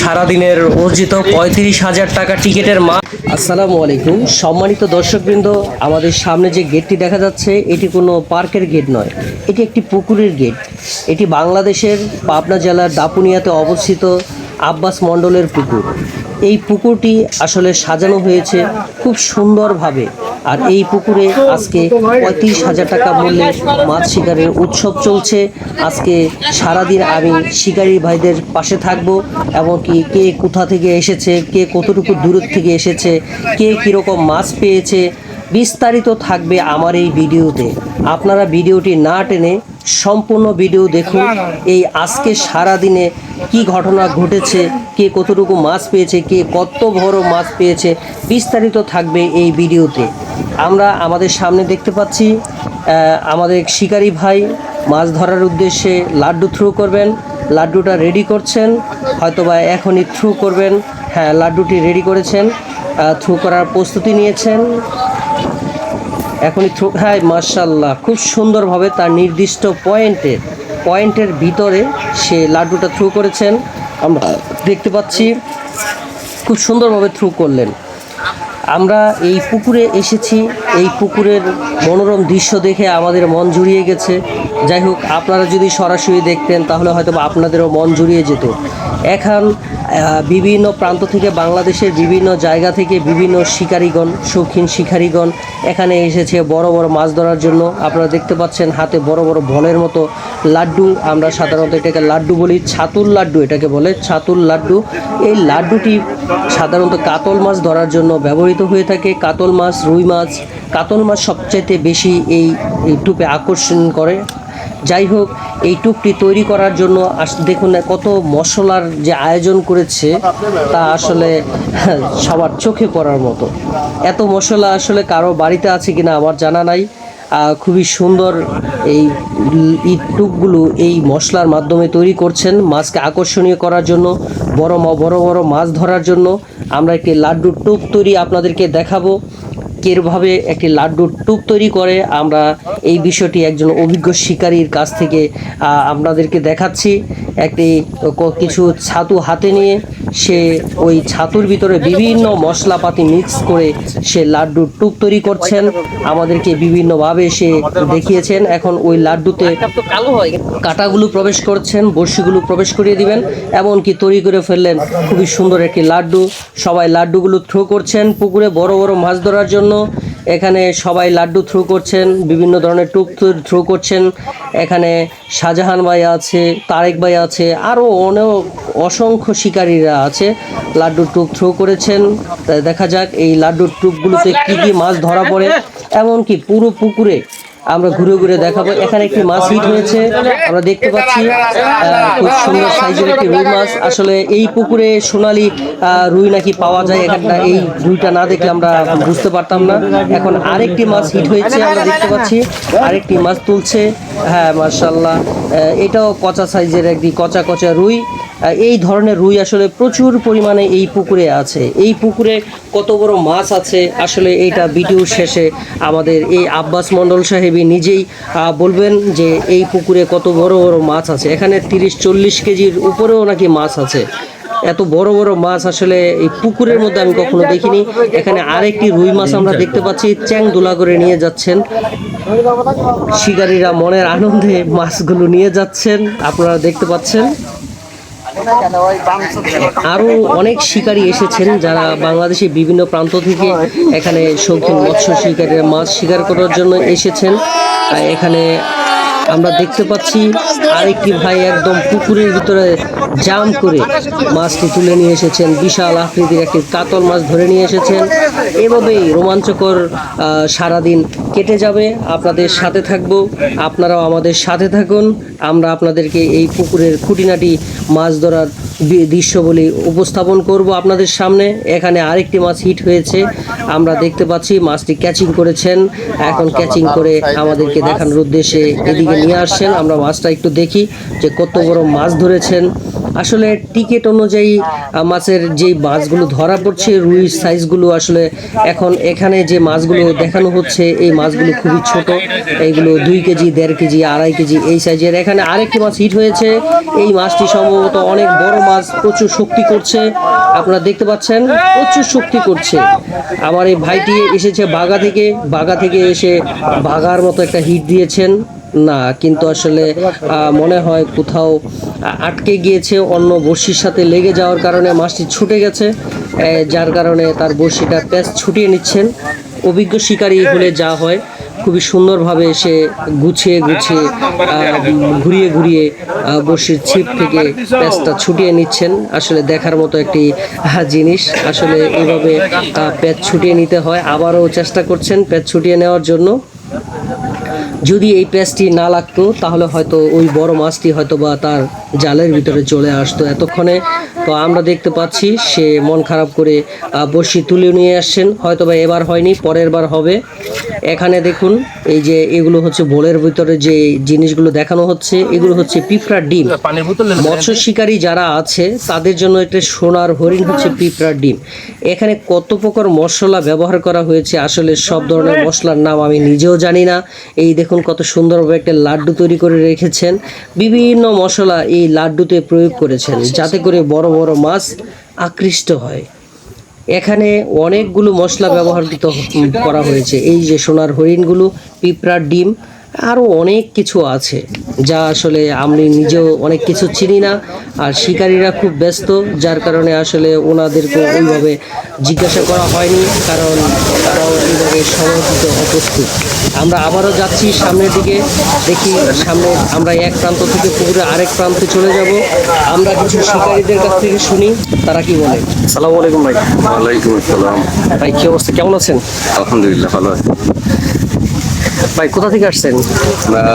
সারাদিনের অর্জিত পঁয়ত্রিশ হাজার টাকা টিকিটের মা আসসালামু আলাইকুম। সম্মানিত দর্শকবৃন্দ আমাদের সামনে যে গেটটি দেখা যাচ্ছে এটি কোনো পার্কের গেট নয় এটি একটি পুকুরের গেট। এটি বাংলাদেশের পাবনা জেলার দাপুনিয়াতে অবস্থিত আব্বাস মণ্ডলের পুকুর। এই পুকুরটি আসলে সাজানো হয়েছে খুব সুন্দরভাবে। আর এই পুকুরে আজকে পঁয়ত্রিশ হাজার টাকা মূল্যে মাছ শিকারের উৎসব চলছে। আজকে সারাদিন আমি শিকারী ভাইদের পাশে থাকব এমনকি কে কোথা থেকে এসেছে, কে কতটুকু দূরের থেকে এসেছে, কে কীরকম মাছ পেয়েছে, বিস্তারিত থাকবে আমার এই ভিডিওতে। আপনারা ভিডিওটি না টেনে সম্পূর্ণ ভিডিও দেখুন এই আজকে সারা দিনে কি ঘটনা ঘটেছে, কে কতটুকু মাছ পেয়েছে, কে কত বড় মাছ পেয়েছে, বিস্তারিত থাকবে এই ভিডিওতে। আমরা আমাদের সামনে দেখতে পাচ্ছি আমাদের শিকারী ভাই মাছ ধরার উদ্দেশ্যে লাড্ডু থ্রু করবেন। লাড্ডুটা রেডি করছেন, হয়তোবা এখনই থ্রু করবেন। হ্যাঁ লাড্ডুটি রেডি করেছেন থ্রু করার প্রস্তুতি নিয়েছেন। এখনই থ্রু হ্যাঁ মার্শাল্লাহ খুব সুন্দরভাবে তার নির্দিষ্ট পয়েন্টের পয়েন্টের ভিতরে সে লাড্ডুটা থ্রু করেছেন। আমরা দেখতে পাচ্ছি খুব সুন্দরভাবে থ্রু করলেন। আমরা এই পুকুরে এসেছি, এই পুকুরের মনোরম দৃশ্য দেখে আমাদের মন জুড়িয়ে গেছে। যাই হোক, আপনারা যদি সরাসরি দেখতেন, তাহলে হয়তো আপনাদেরও মন জুড়িয়ে যেত। এখন বিভিন্ন প্রান্ত থেকে বাংলাদেশের বিভিন্ন জায়গা থেকে বিভিন্ন শিকারীগণ, শৌখিন শিকারীগণ এখানে এসেছে বড় বড় মাছ ধরার জন্য। আপনারা দেখতে পাচ্ছেন হাতে বড় বড় বলের মতো লাড্ডু। আমরা সাধারণত এটাকে লাড্ডু বলি, ছাতুর লাড্ডু এটাকে বলে, ছাতুর লাড্ডু। এই লাড্ডুটি সাধারণত কাতল মাছ ধরার জন্য ব্যবহৃত হয়ে থাকে। কাতল মাছ, রুই মাছ, কাতল মাছ সবচাইতে বেশি এই টুপে আকর্ষণ করে। যাই হোক, এই টুকটি তৈরি করার জন্য দেখুন কত মশলার যে আয়োজন করেছে, তা আসলে সবার চোখে পড়ার মতো। এত মশলা আসলে কারও বাড়িতে আছে কিনা আমার জানা নাই। খুবই সুন্দর এই ল- এই এই মশলার মাধ্যমে তৈরি করছেন। মাছকে আকর্ষণীয় করার জন্য, বড় বড় বড় মাছ ধরার জন্য। আমরা একটি লাড্ডুর টুপ তৈরি আপনাদেরকে দেখাবো। কীভাবে একটি লাড্ডুর টুপ তৈরি করে, আমরা এই বিষয়টি একজন অভিজ্ঞ শিকারীর কাছ থেকে আপনাদেরকে দেখাচ্ছি। একটি কিছু ছাতু হাতে নিয়ে সে ওই ছাতুর ভিতরে বিভিন্ন মশলাপাতি মিক্স করে সে লাড্ডুর টুপ তৈরি করছেন। আমাদেরকে বিভিন্নভাবে সে দেখিয়েছেন। এখন ওই লাড্ডুতে কাটাগুলো প্রবেশ করছেন, বড়শিগুলো প্রবেশ করিয়ে দিবেন, এমনকি তৈরি করে ফেললেন। খুবই সুন্দর একটি লাড্ডু। সবাই লাড্ডুগুলো থ্রো করছেন। পুকুরে বড় বড় মাছ ধরার জন্য এখানে সবাই লাড্ডু থ্রো করছেন, বিভিন্ন ধরনের টুক থ্রো করছেন। এখানে শাহজাহান ভাই আছে, তারেক ভাই আছে, আরও অনেক অসংখ্য শিকারীরা আছে। লাড্ডুর টুক থ্রো করেছেন। দেখা যাক এই লাড্ডুর টুপগুলোতে কী কী মাছ ধরা পড়ে। এমনকি পুরো পুকুরে আমরা ঘুরে ঘুরে দেখাবো। এখানে একটি মাছ হিট হয়েছে। আমরা দেখতে পাচ্ছি খুব সুন্দর সাইজের একটি রুই মাছ। আসলে এই পুকুরে সোনালি রুই নাকি পাওয়া যায় এখানটা এই রুইটা না দেখলে আমরা বুঝতে পারতাম না। এখন আরেকটি মাছ হিট হয়েছে, আমরা দেখতে পাচ্ছি। আরেকটি মাছ তুলছে। হ্যাঁ মার্শাল্লাহ এটাও কচা সাইজের একটি কচা কচা রুই। এই ধরনের রুই আসলে প্রচুর পরিমাণে এই পুকুরে আছে। এই পুকুরে কত বড় মাছ আছে, আসলে এইটা ভিডিও শেষে আমাদের এই আব্বাস মণ্ডল সাহেবই নিজেই বলবেন যে এই পুকুরে কত বড় বড় মাছ আছে। এখানে তিরিশ চল্লিশ কেজির উপরেও নাকি মাছ আছে। এত বড় বড় মাছ আসলে এই পুকুরের মধ্যে আমি কখনো দেখিনি। এখানে আরেকটি রুই মাছ আমরা দেখতে পাচ্ছি চ্যাং দোলা করে নিয়ে যাচ্ছেন। শিকারীরা মনের আনন্দে মাছগুলো নিয়ে যাচ্ছেন, আপনারা দেখতে পাচ্ছেন। আরও অনেক শিকারী এসেছেন যারা বাংলাদেশের বিভিন্ন প্রান্ত থেকে এখানে শৌখিন মৎস্য শিকারীরা মাছ শিকার করার জন্য এসেছেন। এখানে আমরা দেখতে পাচ্ছি আরেকটি ভাই একদম পুকুরের ভিতরে জাম করে মাছটি তুলে নিয়ে এসেছেন। বিশাল আকৃতির একটি কাতল মাছ ধরে নিয়ে এসেছেন। এভাবেই রোমাঞ্চকর সারাদিন কেটে যাবে। আপনাদের সাথে থাকব। আপনারাও আমাদের সাথে থাকুন। আমরা আপনাদেরকে এই পুকুরের খুঁটিনাটি মাছ ধরার দৃশ্যগুলি উপস্থাপন করব আপনাদের সামনে। এখানে আরেকটি মাছ হিট হয়েছে। আমরা দেখতে পাচ্ছি মাছটি ক্যাচিং করেছেন। এখন ক্যাচিং করে আমাদেরকে দেখানোর উদ্দেশ্যে এদিকে নিয়ে আসছেন। আমরা মাছটা একটু দেখি যে কত বড় মাছ ধরেছেন। আসলে টিকিট অনুযায়ী মাছের যেই মাছগুলো ধরা পড়ছে রুই সাইজগুলো আসলে এখন এখানে যে মাছগুলো দেখানো হচ্ছে এই মাছগুলো খুবই ছোট। এইগুলো দুই কেজি দেড় কেজি আড়াই কেজি এই সাইজের এখানে আরেকটি মাছ হিট হয়েছে। এই মাছটি সম্ভবত অনেক বড় মাছ প্রচুর শক্তি করছে। আপনারা দেখতে পাচ্ছেন, প্রচুর শক্তি করছে। আমার এই ভাইটি এসেছে বাগা থেকে। বাগা থেকে এসে বাগার মতো একটা হিট দিয়েছেন। না, কিন্তু আসলে মনে হয় কোথাও আটকে গিয়েছে অন্য বড়শির সাথে লেগে যাওয়ার কারণে মাছটি ছুটে গেছে। যার কারণে তার বড়শিটা প্যাচ ছুটিয়ে নিচ্ছেন। অভিজ্ঞ শিকারী হলে যা হয়। খুবই সুন্দরভাবে সে গুছিয়ে গুছিয়ে ঘুরিয়ে ঘুরিয়ে বড়শির ছিপ থেকে প্যাচটা ছুটিয়ে নিচ্ছেন। আসলে দেখার মতো একটি জিনিস। আসলে এইভাবে প্যাচ ছুটিয়ে নিতে হয়। আবারও চেষ্টা করছেন প্যাচ ছুটিয়ে নেওয়ার জন্য। যদি এই পেঁচটি না লাগতো, তাহলে হয়তো ওই বড় মাছটি হয়তো বা তার জালের ভিতরে চলে আসতো এতক্ষণে। তো আমরা দেখতে পাচ্ছি, সে মন খারাপ করে বড়শি তুলে নিয়ে আসছেন। হয়তো বা এবার হয়নি, পরের বার হবে। এখানে দেখুন এই যে এগুলো হচ্ছে বোলের ভিতরে যে জিনিসগুলো দেখানো হচ্ছে এগুলো হচ্ছে পিঁপড়ার ডিম। মৎস্য শিকারী যারা আছে তাদের জন্য একটা সোনার হরিণ হচ্ছে পিঁপড়ার ডিম। এখানে কত প্রকার মশলা ব্যবহার করা হয়েছে আসলে সব ধরনের মশলার নাম আমি নিজেও জানি না। এই দেখুন কত সুন্দরভাবে একটা লাড্ডু তৈরি করে রেখেছেন। বিভিন্ন মশলা এই লাড্ডুতে প্রয়োগ করেছেন যাতে করে বড় বড় মাছ আকৃষ্ট হয়। এখানে অনেকগুলো মশলা ব্যবহার করা হয়েছে। এই যে সোনার হরিণগুলো পিঁপড়ার ডিম আরও অনেক কিছু আছে যা আসলে আমি নিজেও অনেক কিছু চিনি না। আর শিকারীরা খুব ব্যস্ত যার কারণে আসলে ওনাদেরকে ওইভাবে জিজ্ঞাসা করা হয়নি কারণ তারাও এইভাবে সময় দিতে অপ্রস্তুত আমরা আবারও যাচ্ছি সামনের দিকে দেখি সামনে আমরা এক প্রান্ত থেকে পুকুরে আরেক প্রান্তে চলে যাব। আমরা কিছু শিকারীদের কাছ থেকে শুনি তারা কি বলে? সালাম আলাইকুম ভাই। ওয়ালাইকুম আসসালাম। ভাই কি অবস্থা? কেমন আছেন? আলহামদুলিল্লাহ ভালো আছি। ভাই কোথা থেকে আসছেন?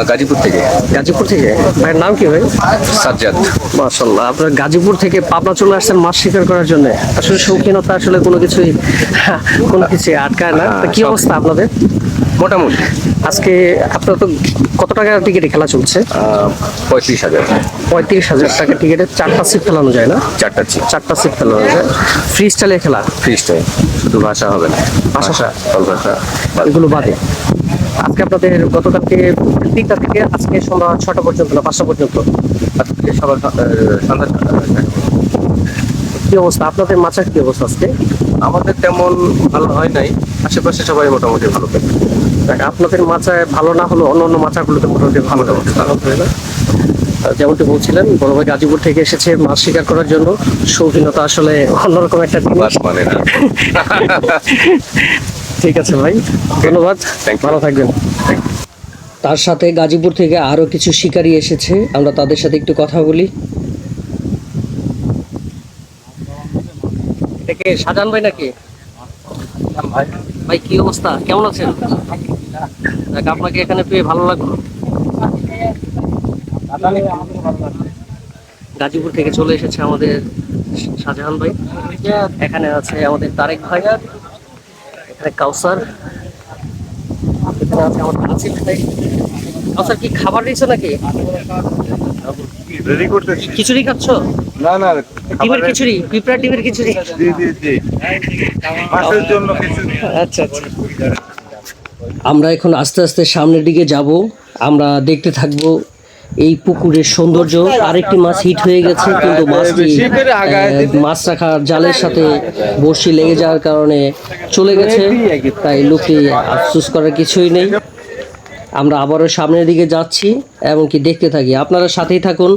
গাজীপুর থেকে। গাজীপুর থেকে? ভাইয়ের নাম কি ভাই? সাজ্জাদ। মাশাল্লাহ আপনার গাজীপুর থেকে পাবনা চলে আসছেন মাছ শিকার করার জন্য? আসলে শৌখিনতা আসলে কোনো কিছুই কোনো কিছু আটকায় না। কি অবস্থা আপনাদের? মোটামুটি। আজকে আপনার তো কত টাকার টিকিটে খেলা চলছে? পঁয়ত্রিশ হাজার। পঁয়ত্রিশ হাজার টাকা টিকিটে চারটা সিট ফেলানো যায় না? চারটা সিট চারটা সিট ফেলানো যায় ফ্রি স্টাইলে খেলা? ফ্রি স্টাইল শুধু ভাষা হবে না। ভাষা? ভাষা। এগুলো বাদে। আজকে আপনাদের গতকালকে তিনটা থেকে আজকে সন্ধ্যা ছটা পর্যন্ত না পাঁচটা পর্যন্ত আজকে সবার আহ, সন্ধ্যা। কি অবস্থা? আপনাদের মাছের কি অবস্থা আজকে? আমাদের তেমন ভালো হয় নাই। আশেপাশে সবাই মোটামুটি ভালো। দেখ, আপনাদের মাচায় ভালো না হলো অন্য অন্য মাচাগুলোতে মোটামুটি ভালো না। যেমনটি বলছিলেন বড় ভাই গাজীপুর থেকে এসেছে মাছ শিকার করার জন্য। শৌখিনতা আসলে অন্যরকম একটা জিনিস। মানে না। ঠিক আছে ভাই। ধন্যবাদ। ভালো থাকবেন। তার সাথে গাজীপুর থেকে আরও কিছু শিকারী এসেছে। আমরা তাদের সাথে একটু কথা বলি। এটা কে সাজান ভাই নাকি? ভাই। কি অবস্থা? কেমন আছেন? দেখ আপনাকে এখানে পেয়ে ভালো লাগল। গাজীপুর থেকে চলে এসেছে আমাদের শাহজাহান ভাই। এখানে আছে আমাদের তারেক ভাই। এখানে কাউসার। ভাই কাউসার কি খাবার দিয়েছ নাকি? রেডি করতেছি। খিচুড়ি খাচ্ছ? না না ডিমের খিচুড়ি পিঁপড়া ডিমের খিচুড়ি। জি জি জি। মাছের জন্য কিছু আচ্ছা আচ্ছা। আমরা এখন আস্তে আস্তে সামনের দিকে যাব। আমরা দেখতে থাকব এই পুকুরের সৌন্দর্য আরেকটি মাছ হিট হয়ে গেছে কিন্তু মাছটি মাছ রাখার জালের সাথে বড়শি লেগে যাওয়ার কারণে চলে গেছে তাই লোকে আফসোস করার কিছুই নেই। আমরা আবারও সামনের দিকে যাচ্ছি এবং কি দেখতে থাকি। আপনারা সাথেই থাকুন।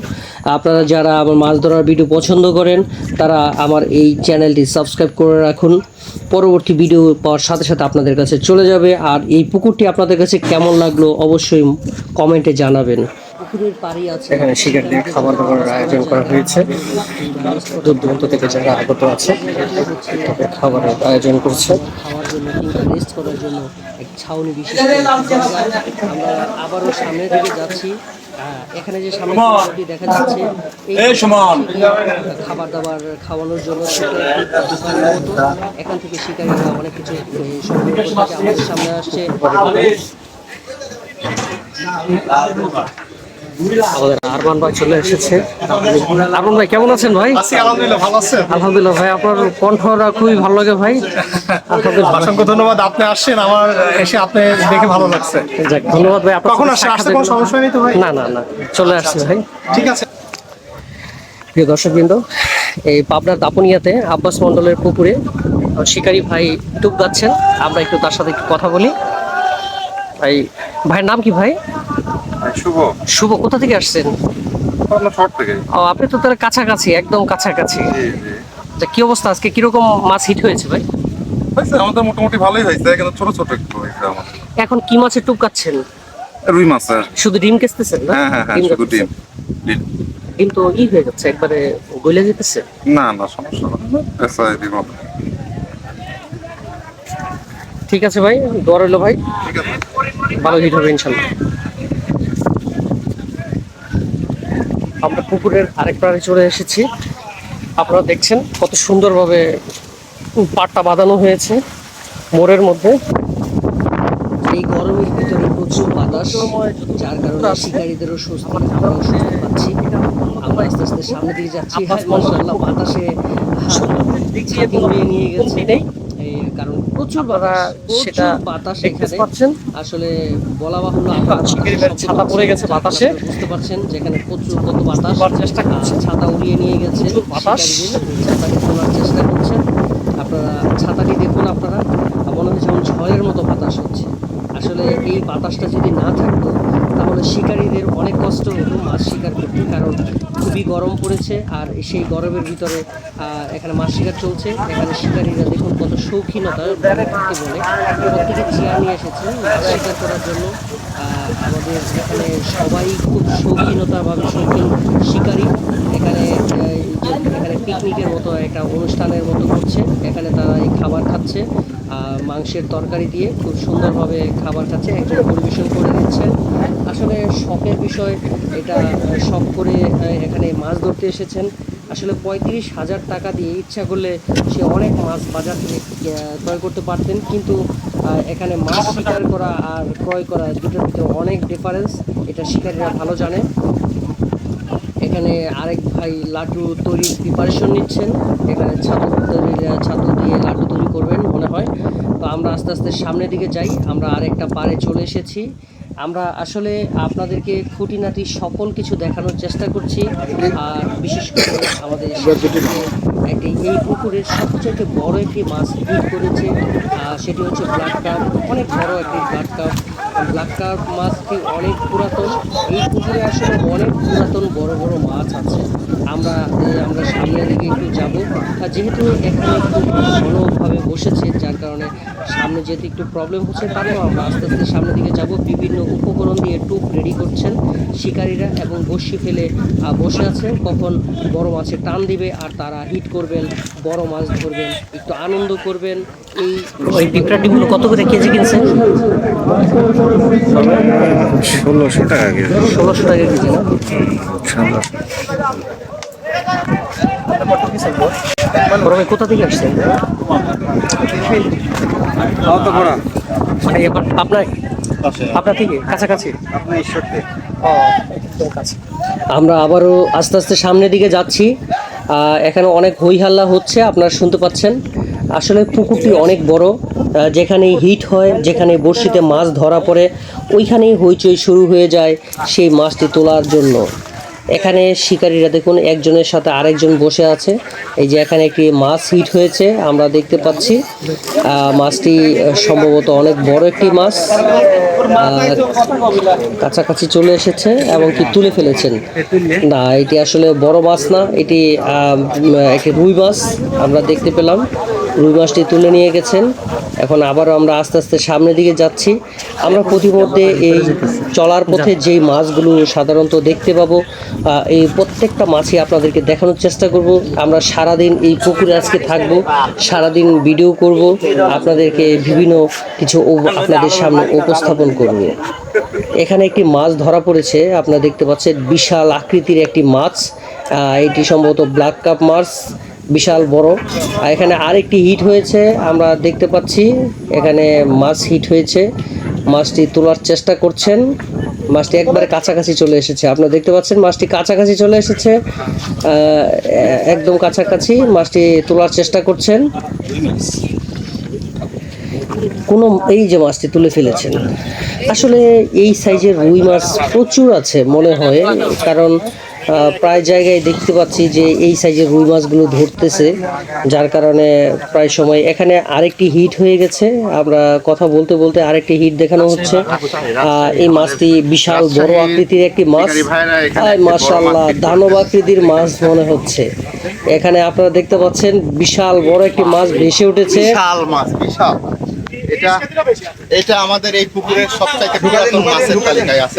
আপনারা যারা আমার মাছ ধরার ভিডিও পছন্দ করেন তারা আমার এই চ্যানেলটি সাবস্ক্রাইব করে রাখুন। পরবর্তী ভিডিও পাওয়ার সাথে সাথে আপনাদের কাছে চলে যাবে। আর এই পুকুরটি আপনাদের কাছে কেমন লাগল অবশ্যই কমেন্টে জানাবেন। পুকুরের পাড়ি আছে। এখানে শিকারদের খাবার দাবারের আয়োজন করা হয়েছে। দূর দূরান্ত থেকে যারা আগত আছে তাদের খাবারের আয়োজন করছে। খাওয়ার জন্য কিংবা রেস্ট করার জন্য এক ছাউনি বিশেষ জায়গা। আমরা আবারও সামনের দিকে যাচ্ছি। এখানে যে সামনে দেখা যাচ্ছে এই খাবার দাবার খাওয়ানোর জন্য এখান থেকে শিকারীরা অনেক কিছু। আমাদের সামনে আসছে। আমাদের আরমান ভাই চলে এসেছে। আরমান ভাই কেমন আছেন ভাই? আলহামদুলিল্লাহ ভালো আছেন? আলহামদুলিল্লাহ ভাই আপনার কণ্ঠটা খুবই ভালো লাগে ভাই। আলহামদুলিল্লাহ অসংখ্য ধন্যবাদ আপনি আসছেন আমার এসে আপনি দেখে ভালো লাগছে। যাক ধন্যবাদ ভাই আপনার কখন আসছে? আসতে কোনো সমস্যা নেই তো ভাই? না না না চলে আসছে ভাই। ঠিক আছে। প্রিয় দর্শকবৃন্দ এই পাবনার দাপনিয়াতে আব্বাস মন্ডলের পুকুরে শিকারী ভাই ডুব যাচ্ছেন। আমরা একটু তার সাথে একটু কথা বলি। ভাই ভাইয়ের নাম কি ভাই? শুভ। শুভ কোথা থেকে আসছেন? থেকে। ও আপনি তো তাহলে কাছাকাছি একদম কাছাকাছি। তা কি অবস্থা? আজকে কীরকম মাছ হিট হয়েছে ভাই? আমাদের মোটামুটি ভালোই হয়েছে কিন্তু ছোট ছোট একটু হয়েছে আমাদের। এখন কি মাছের টুপ কাচ্ছেন রুই মাছ স্যার শুধু ডিম কেসতেছেন না? হ্যাঁ হ্যাঁ হ্যাঁ শুধু ডিম? ডিম। ডিম তো ই হয়ে যাচ্ছে একবারে গলে যেতেছে? না না সমস্যা না। পেশা দিব ঠিক আছে ভাই দোয়া রইল ভাই। ঠিক আছে। ভালো হিট হবে ইনশাল্লাহ। আমরা পুকুরের আরেক প্রাণী চলে এসেছি। আপনারা দেখছেন কত সুন্দরভাবে পাটটা বাঁধানো হয়েছে মোড়ের মধ্যে। এই গরমের ভিতরে প্রচুর বাতাস যার কারণে শিকারীদেরও স্বস্তি আমরাও স্বস্তি পাচ্ছি। আমরা আস্তে আস্তে সামনের দিকে যাচ্ছি। মাশাআল্লাহ বাতাসে ছাতি নিয়ে গেছে। কারণ প্রচুর সেটা বাতাস এখানে। পাচ্ছেন। আসলে বলা বাহুল্য আপনারা ছাতা পড়ে গেছে বাতাসে। বুঝতে পারছেন যেখানে প্রচুর কত বাতাস। চেষ্টা করছে। ছাতা উড়িয়ে নিয়ে গেছে বাতাস। ছাতাকে তোলার চেষ্টা করছেন। আপনারা ছাতাটি দেখুন আপনারা। মনে হয় যেমন ঝড়ের মতো বাতাস হচ্ছে। আসলে এই বাতাসটা যদি না থাকতো তাহলে শিকারীদের অনেক কষ্ট হতো মাছ শিকার করতে। কারণ খুবই গরম পড়েছে আর সেই গরমের ভিতরে এখানে মাছ শিকার চলছে। এখানে শিকারীরা দেখুন শৌখিনতা বলে বলে। প্রত্যেকে চেয়ার নিয়ে এসেছেন শিকার করার জন্য আমাদের এখানে সবাই খুব শৌখিনতাভাবে শৌখিন শিকারী। এখানে এখানে পিকনিকের মতো একটা অনুষ্ঠানের মতো করছে। এখানে তারা এই খাবার খাচ্ছে মাংসের তরকারি দিয়ে খুব সুন্দরভাবে খাবার খাচ্ছে একজন পরিবেশন করে দিচ্ছেন আসলে শখের বিষয়, এটা শখ করে এখানে মাছ ধরতে এসেছেন। আসলে পঁয়ত্রিশ হাজার টাকা দিয়ে ইচ্ছা করলে সে অনেক মাছ বাজার থেকে ক্রয় করতে পারতেন। কিন্তু এখানে মাছ শিকার করা আর ক্রয় করা দুটোর ভিতরে অনেক ডিফারেন্স এটা শিকারীরা ভালো জানে। এখানে আরেক ভাই লাড্ডু তৈরির প্রিপারেশন নিচ্ছেন। এখানে ছাতু তৈরির ছাতু দিয়ে লাড্ডু তৈরি করবেন মনে হয়। তো আমরা আস্তে আস্তে সামনের দিকে যাই। আমরা আরেকটা পারে চলে এসেছি। আমরা আসলে আপনাদেরকে খুঁটিনাটি সকল কিছু দেখানোর চেষ্টা করছি, আর বিশেষ করে আমাদের একটি, এই পুকুরের সবচেয়ে বড় একটি মাছ হিট করেছে সেটি হচ্ছে ব্লাড কাপ অনেক বড় একটি ব্লাড কাপ ব্লাড কাপ মাছটি অনেক পুরাতন? এই পুকুরে আসলে অনেক পুরাতন বড় বড় মাছ আছে। আমরা আমরা সামনের দিকে একটু যাব। আর যেহেতু এখানে খুব ঘনভাবে বসেছে, যার কারণে সামনে যেতে একটু প্রবলেম হচ্ছে, তারপর আমরা আস্তে আস্তে সামনের দিকে যাব। বিভিন্ন উপকরণ দিয়ে টুপ রেডি করছেন শিকারীরা এবং বসি ফেলে বসে আছেন। কখন বড় মাছের টান দিবে আর তারা হিট করবেন, বড় মাছ ধরবেন, একটু আনন্দ করবেন। এই ওই পিঁপড়া ডিমগুলো কত করে কেজি কিনছেন ষোলোশো টাকা কেজি। ষোলোশো টাকা কেজি না? বড় ভাই কোথা থেকে আসছেন? মানে আপনার আপনার থেকে? কাছাকাছি? আমরা আবারও আস্তে আস্তে সামনের দিকে যাচ্ছি। এখানে অনেক হই হাল্লা হচ্ছে আপনারা শুনতে পাচ্ছেন। আসলে পুকুরটি অনেক বড়। যেখানে হিট হয়, যেখানে বড়শিতে মাছ ধরা পড়ে, ওইখানেই হইচই শুরু হয়ে যায় সেই মাছটি তোলার জন্য। এখানে শিকারীরা দেখুন, একজনের সাথে আরেকজন বসে আছে। এই যে এখানে একটি মাছ হিট হয়েছে, আমরা দেখতে পাচ্ছি। মাছটি সম্ভবত অনেক বড় একটি মাছ। কাছাকাছি চলে এসেছে এবং কি তুলে ফেলেছেন। না, এটি আসলে বড় মাছ না, এটি একটি রুই মাছ, আমরা দেখতে পেলাম। রুই মাছটি তুলে নিয়ে গেছেন। এখন আবারও আমরা আস্তে আস্তে সামনের দিকে যাচ্ছি। আমরা প্রতিমধ্যে এই চলার পথে যেই মাছগুলো সাধারণত দেখতে পাবো এই প্রত্যেকটা মাছই আপনাদেরকে দেখানোর চেষ্টা করব। আমরা সারাদিন এই পুকুরে আজকে থাকব, সারাদিন ভিডিও করব, আপনাদেরকে বিভিন্ন কিছু আপনাদের সামনে উপস্থাপন করব। এখানে একটি মাছ ধরা পড়েছে, আপনারা দেখতে পাচ্ছেন, বিশাল আকৃতির একটি মাছ এটি সম্ভবত ব্ল্যাক কাপ মাছ। বিশাল বড়। আর এখানে আরেকটি হিট হয়েছে, আমরা দেখতে পাচ্ছি। এখানে মাছ হিট হয়েছে। মাছটি তোলার চেষ্টা করছেন। মাছটি একবারে কাছাকাছি চলে এসেছে। আপনারা দেখতে পাচ্ছেন, মাছটি কাছাকাছি চলে এসেছে। একদম কাছাকাছি মাছটি তোলার চেষ্টা করছেন। কোনো, এই যে মাছটি তুলে ফেলেছেন। আসলে এই সাইজের রুই মাছ প্রচুর আছে মনে হয়, কারণ প্রায় জায়গায় দেখতে পাচ্ছি যে এই সাইজের রুই মাছগুলো ধরতেছে যার কারণে প্রায় সময় এখানে আরেকটি হিট হয়ে গেছে। আমরা কথা বলতে বলতে আরেকটি হিট দেখানো হচ্ছে। আহ, এই মাছটি বিশাল বড় আকৃতির একটি মাছ। মাশাল্লাহ দানব আকৃতির মাছ মনে হচ্ছে। এখানে আপনারা দেখতে পাচ্ছেন বিশাল বড় একটি মাছ ভেসে উঠেছে। বিশাল মাছ বিশাল। এটা এটা আমাদের এই পুকুরের সবচাইতে পুরাতন মাছের তালিকায় আছে।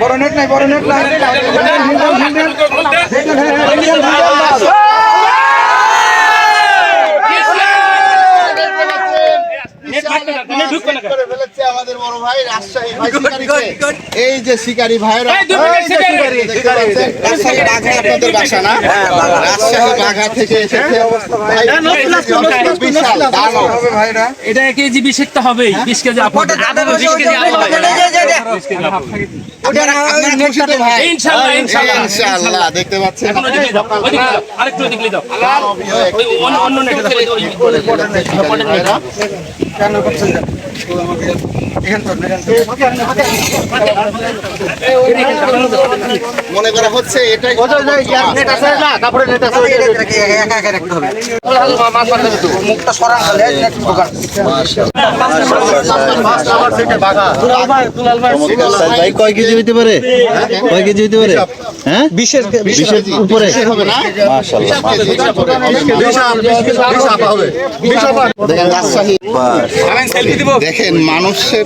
আসলে নেট নাই বড় নেট ফেলেছে আমাদের বড় ভাই রাজশাহী এই যে শিকারি ভাইরা আপনাদের বাসা না রাজশাহী বাঘা থেকে এসেছে ভাই, এটা এক কেজি বিশ একটা হবেই বিশ কেজি? ইনশাল্লাহ দেখতে পাচ্ছেন আরেকটু দাও অন্য নেটে ফেলে দাও, ওই- করে ফেলেছে শিকারি ভাইরা। মনে করা হচ্ছে এটাই ভাই কয় কেজি হইতে পারে? কয় কেজি হইতে পারে? হ্যাঁ? বিশের বিশের উপরে। হবে না? মাশাআল্লাহ দেখেন রাজশাহী। দেখেন মানুষের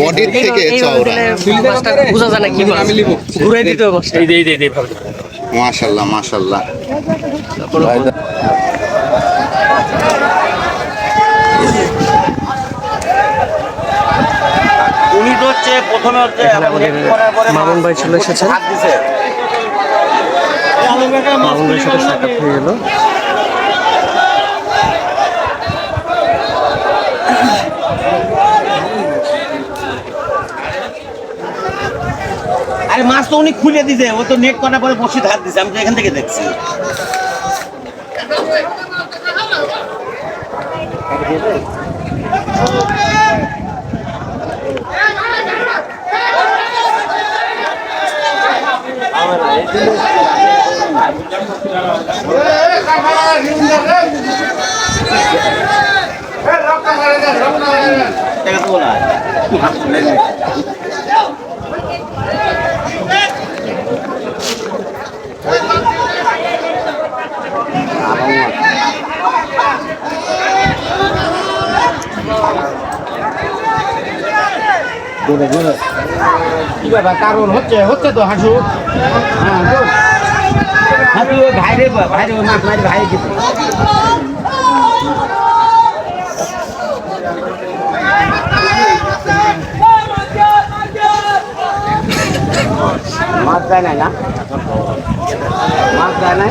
বডির থেকে চওড়া বোঝা যায় না কি মাছ ঘুরে দিতে হবে এই দে এই দে, এই দে ভাবে। মাশাল্লাহ মাশাল্লাহ এখানে আমাদের মামুন ভাই চলে এসেছেন। মামুন ভাইয়ের সাথে সাক্ষাৎ হয়ে গেল। আরে মাছ তো উনি খুলে দিছে ও তো নেট করার পরে বসে ধার দিছে আমি তো এখান থেকে দেখছি। বলা কি ব্যাপার কারণ হচ্ছে হচ্ছে তো হাসু হ্যাঁ তো হাসু ওই ভাইরে ভাইরে মাছ মারি ভাই দিতে মাছ যায় নাই না? মাছ যায় নাই?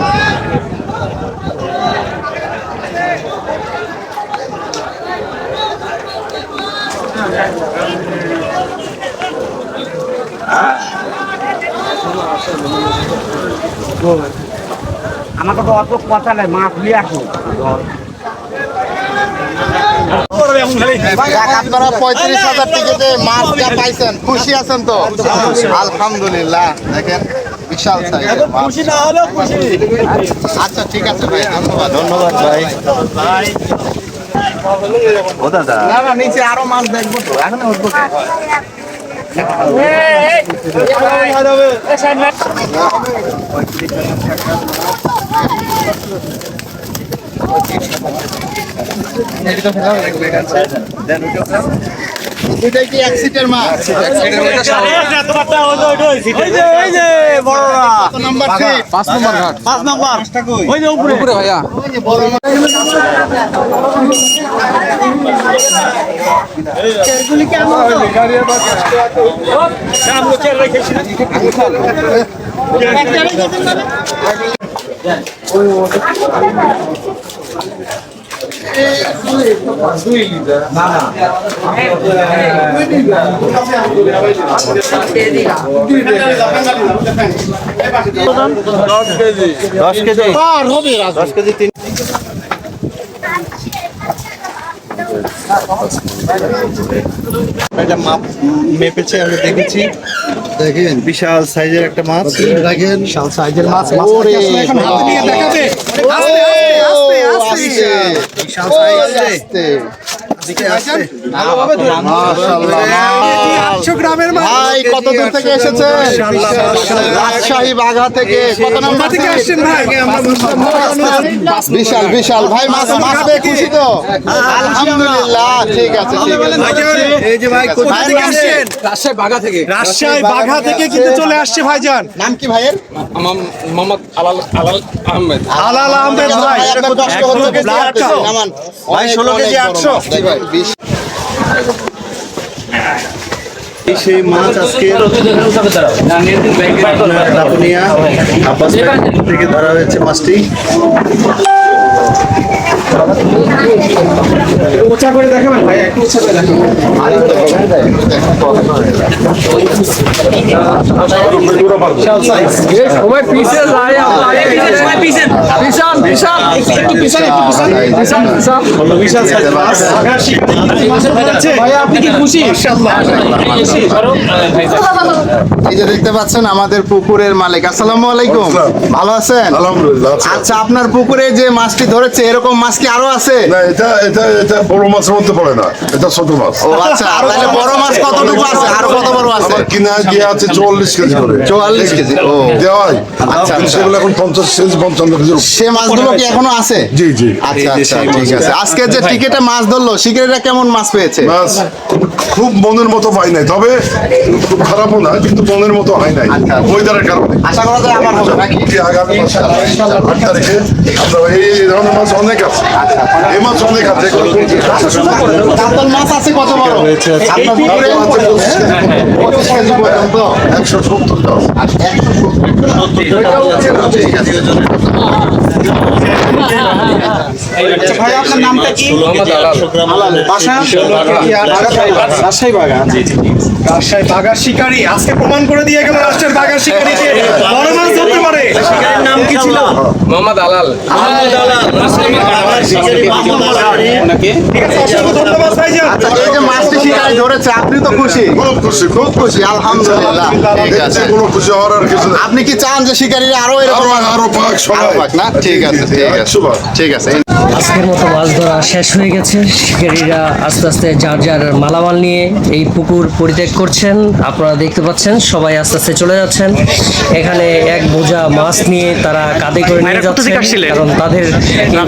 আমাকে তো অত কথা নেই মাছ নিয়ে আসো আপনারা পঁয়ত্রিশ হাজার টিকিটে মাছটা পাইছেন খুশি আছেন তো? আলহামদুলিল্লাহ দেখেন বিশাল। আচ্ছা ঠিক আছে ভাই ধন্যবাদ। ধন্যবাদ ভাই। ও দাদা না না নিচে আরও মাছ দেখব তো এখন উঠবো। Thank you. তো। কি এক সিটের মাছ কত নাম্বার। সিট পাঁচ নম্বর। ঘাট পাঁচ নাম্বার। উপরে ভাইয়া দশ কেজি হবে দশ কেজি তিন এটা মাপ মেপেছে আমরা দেখেছি। দেখেন। বিশাল সাইজের একটা মাছ। দেখেন। বিশাল সাইজের মাছ ওরে এখন? হাতে নিয়ে দেখাবে? আস্তে আস্তে বিশাল সাইজের আস্তে আটশো গ্রামের ভাই কত দূর থেকে এসেছেন? রাজশাহী বাঘা থেকে কত নাম্বার থেকে? আসছেন ভাই? বিশাল বিশাল। ভাই মাছ মাছ পেয়ে খুশি তো? আলহামদুলিল্লাহ ঠিক আছে ঠিক আছে। এই যে ভাই কোথা থেকে? আসছেন? রাজশাহী বাগা থেকে। রাজশাহী বাঘা থেকে কিন্তু চলে আসছে ভাইজান। নাম কি ভাইয়ের? মোহাম্মদ আলাল আলাল আহমেদ। আলাল আহমেদ ভাই। ভাই, হচ্ছে কেজি আটশো। খাও। নামান। ভাই, অনেক, 16 কেজি অনেক বড় 800 মাছ। দেখেন, বিশ- সেই মাছ আজকে দাপুনিয়া আব্বাস থেকে ধরা হয়েছে মাছটি উঁচা করে দেখাবেন ভাই একটু উঁচা করে দেখাবেন। সবাই পিছে যায় সবাই পিছেন বিশাল বিশাল একটু পিছনে একটু পিছনে বিশাল বিশাল বিশাল ভাই আপনি কি খুশি এই যে দেখতে পাচ্ছেন আমাদের পুকুরের মালিক। আসসালামু আলাইকুম। ভালো আছেন? আলহামদুলিল্লাহ আচ্ছা। আচ্ছা আপনার পুকুরে যে মাছটি ধরেছে এরকম মাছ কি আরও আছে? না এটা এটা এটা বড় মাছের মধ্যে পড়ে না এটা ছোট মাছ। ও আচ্ছা তাহলে বড় মাছ কতটুকু আছে? আরও কত বড় আছে? আমার কিনা দিয়ে আছে চুয়াল্লিশ কেজি করে। কেজি ও। দেওয়াই। আচ্ছা, আচ্ছা। সেগুলো এখন পঞ্চাশ কেজি পঞ্চান্ন কেজি সে মাছগুলো কি এখনও আছে? জি জি। আচ্ছা আচ্ছা ঠিক আছে। আজকে যে টিকেটে মাছ ধরলো শিকারীরা কেমন মাছ পেয়েছে? মাছ খুব মনের মতো পাই নাই। তবে খুব খারাপও না কিন্তু মনের মতো হয় নাই। আচ্ছা। ওয়েদারের কারণে। আগামী আট তারিখে আমরা এই ধরনের মাছ অনেক আছে। আচ্ছা, এই মাছ অনেক আছে একশো সত্তর আছে ভাই আপনার নামটা কি? রাজশাহী বাগা রাজশাহী বাগা শিকারী। আজকে প্রমাণ করে দিয়ে গেল রাজশাহী বাগা শিকারীকে বড় মাছ ধরতে পারে। নাম কি ছিল? মোহাম্মদ আলাল ঠিক আছে অসংখ্য ধন্যবাদ ভাইজান। আচ্ছা এই যে মাছটি শিকারী ধরেছে আপনি তো খুশি? খুব খুশি খুব খুশি আলহামদুলিল্লাহ। ঠিক আছে। কোনো খুশি হওয়ার আর কিছু আপনি কি চান যে শিকারীরা আরও এরকম আরও আরও পাক সবাই পাক না ঠিক আছে ঠিক আছে ঠিক আছে। আজকের মতো মাছ ধরা শেষ হয়ে গেছে। শিকারীরা আস্তে আস্তে যার যার মালামাল নিয়ে এই পুকুর পরিত্যাগ করছেন। আপনারা দেখতে পাচ্ছেন সবাই আস্তে আস্তে চলে যাচ্ছেন। এখানে এক বোঝা মাছ নিয়ে তারা কাঁধে করে নিয়ে যাচ্ছেন কারণ তাদের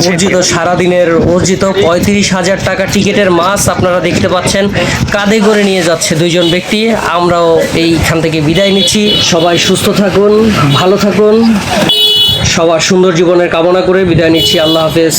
অর্জিত সারাদিনের অর্জিত পঁয়ত্রিশ হাজার টাকা টিকিটের মাছ আপনারা দেখতে পাচ্ছেন। কাঁধে করে নিয়ে যাচ্ছে দুইজন ব্যক্তি। আমরাও এইখান থেকে বিদায় নিচ্ছি। সবাই সুস্থ থাকুন ভালো থাকুন। সবার সুন্দর জীবনের কামনা করে বিদায় নিচ্ছি। আল্লাহ হাফেজ।